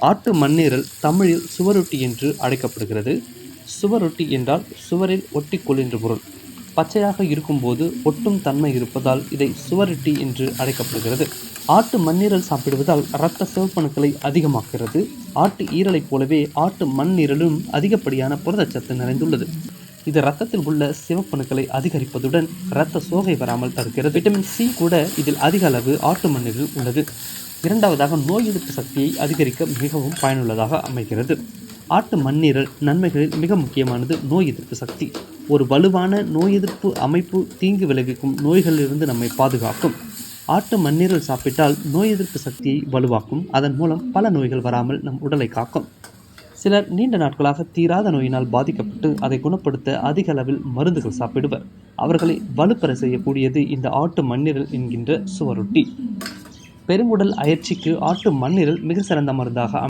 ஆட்டு மண்ணீரல் தமிழில் சுவரொட்டி என்று அழைக்கப்படுகிறது. சுவரொட்டி என்றால் சுவரில் ஒட்டிக்கொள் என்று பொருள். பச்சையாக இருக்கும்போது ஒட்டும் தன்மை இருப்பதால் இதை சுவரொட்டி என்று அழைக்கப்படுகிறது. ஆட்டு மண்ணீரல் சாப்பிடுவதால் இரத்த சிவப்பணுக்களை அதிகமாக்குகிறது. ஆட்டு ஈரலைப் போலவே ஆட்டு மண்ணீரலும் அதிகப்படியான புரதச்சத்து நிறைந்துள்ளது. இது ரத்தத்தில் உள்ள சிவப்பணுக்களை அதிகரிப்பதுடன் இரத்த சோகை வராமல் தடுக்கிறது. விட்டமின் சி கூட இதில் அதிக அளவு ஆட்டு மண்ணீரில் உள்ளது. இரண்டாவதாக நோய் எதிர்ப்பு சக்தியை அதிகரிக்க மிகவும் பயனுள்ளதாக அமைகிறது. ஆட்டு மண்ணீரல் நன்மைகளில் மிக முக்கியமானது நோய் எதிர்ப்பு சக்தி. ஒரு வலுவான நோய் எதிர்ப்பு அமைப்பு தீங்கு விளைவிக்கும் நோய்களிலிருந்து நம்மை பாதுகாக்கும். ஆட்டு மண்ணீரல் சாப்பிட்டால் நோய் எதிர்ப்பு சக்தியை வலுவாக்கும். அதன் மூலம் பல நோய்கள் வராமல் நம் உடலை காக்கும். சிலர் நீண்ட நாட்களாக தீராத நோயினால் பாதிக்கப்பட்டு அதை குணப்படுத்த அதிக அளவில் மருந்துகள் சாப்பிடுவர். அவர்களை வலுப்பெற செய்யக்கூடியது இந்த ஆட்டு மண்ணீரல் என்கின்ற சுவரொட்டி. பெருங்குடல் அயற்சிக்கு ஆட்டு மண்ணீரல் மிக சிறந்த மருந்தாக